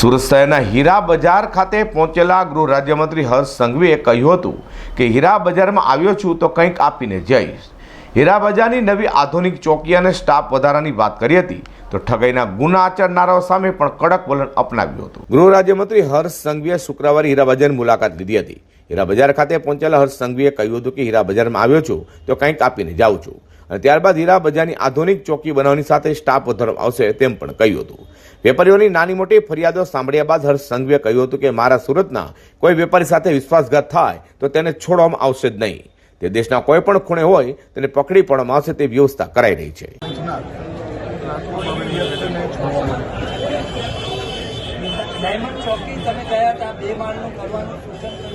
સુરત શહેરના હીરા બજાર ખાતે પહોંચેલા ગૃહ રાજ્યમંત્રી હર્ષ સંઘવીએ કહ્યું હતું કે હીરા બજારમાં આવ્યો છું તો કંઈક આપીને જઈશ. હીરા બજારની નવી આધુનિક ચોકી અને સ્ટાફ વધારાની વાત કરી હતી તો ઠગાઈના ગુના આચરનારાઓ સામે પણ કડક વલણ અપનાવ્યું હતું. ગૃહ રાજ્યમંત્રી હર્ષ સંઘવીએ શુક્રવારે હીરા બજારની મુલાકાત લીધી હતી. હીરા બજાર ખાતે પહોંચેલા હર્ષ સંઘવીએ કહ્યું હતું કે હીરા બજારમાં આવ્યો છું તો કંઈક આપીને જાઉં છું. અને ત્યારબાદ હીરા બજારની આધુનિક ચોકી બનાવવાની સાથે સ્ટાફ વધારવામાં આવશે તેમ પણ કહ્યું હતું. વેપારીઓની નાની મોટી ફરિયાદો સાંભળ્યા બાદ હર્ષ સંઘવીએ કહ્યું હતું કે મારા સુરતના કોઈ વેપારી સાથે વિશ્વાસઘાત થાય તો તેને છોડવામાં આવશે જ નહીં. તે દેશના કોઈ પણ ખૂણે હોય તેને પકડી પાડવામાં આવશે તે વ્યવસ્થા કરાઈ રહી છે. ડાયમંડ ચોકી તમે ગયા હતા, બે માળનું કરવાનું સૂચન?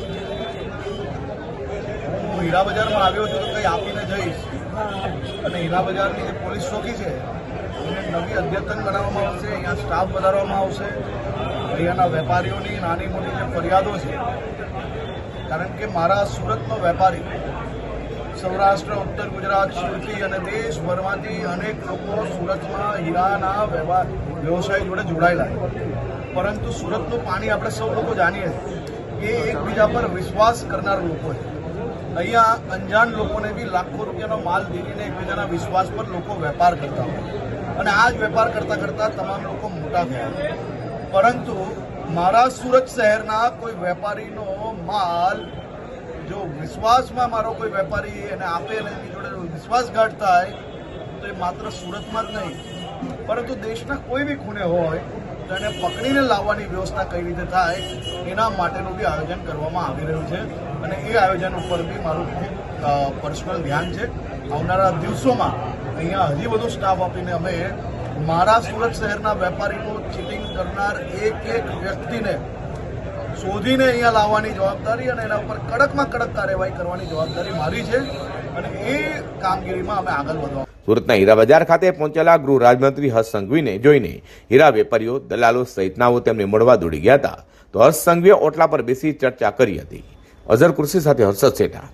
હું હીરા બજારમાં આવ્યો છું તો કંઈ આપીને જઈશ. અને હીરા બજારની જે પોલીસ ચોકી છે, એને નવી અદ્યતન બનાવવામાં આવશે, અહીંયા સ્ટાફ વધારવામાં આવશે. અહીંયાના વેપારીઓની નાની મોટી જે ફરિયાદો છે, કારણ કે મારા સુરતનો વેપારી, સૌરાષ્ટ્ર, ઉત્તર ગુજરાત, સુરતી અને દેશભરમાંથી અનેક લોકો સુરતમાં હીરાના વ્યવહાર વ્યવસાય જોડે જોડાયેલા પરંતુ સુરતનું પાણી આપણે સૌ લોકો જાણીએ છીએ એ એકબીજા પર વિશ્વાસ કરનાર લોકો છે. અહીંયા અંજાન લોકોને બી લાખો રૂપિયાનો માલ દીધીને એકબીજાના વિશ્વાસ પર લોકો વેપાર કરતા હોય. અને આ જ વેપાર કરતા કરતા તમામ લોકો મોટા થયા. પરંતુ મારા સુરત શહેરના કોઈ વેપારીનો માલ, જો વિશ્વાસમાં મારો કોઈ વેપારી એને આપે અને એની જોડે વિશ્વાસઘાત થાય, તો એ માત્ર સુરતમાં જ નહીં. પરંતુ દેશના કોઈ બી ખૂણે હોય તો એને પકડીને લાવવાની વ્યવસ્થા કઈ રીતે થાય એના માટેનું બી આયોજન કરવામાં આવી રહ્યું છે. અને એ આયોજન ઉપર બી મારું પર્સનલ ધ્યાન છે. આવનારા દિવસોમાં અહીંયા હજી વધુ સ્ટાફ આપીને અમે મારા સુરત શહેરના વેપારીનું ચીટિંગ કરનાર એક એક વ્યક્તિને શોધીને અહીંયા લાવવાની જવાબદારી અને એના ઉપર કડકમાં કડક કાર્યવાહી કરવાની જવાબદારી મારી છે અને એ કામગીરીમાં અમે આગળ વધવા સુરતના હીરા બજાર ખાતે પહોંચેલા ગૃહ રાજમંત્રી હર્ષ સંઘવીને જોઈને હીરા વેપારીઓ, દલાલો સહિતનાઓ તેમને મળવા દોડી ગયા હતા. તો હર્ષ સંઘવીએ ઓટલા પર બેસી ચર્ચા કરી હતી. અઝર કૃષિ સાથે હર્ષદ શેઠા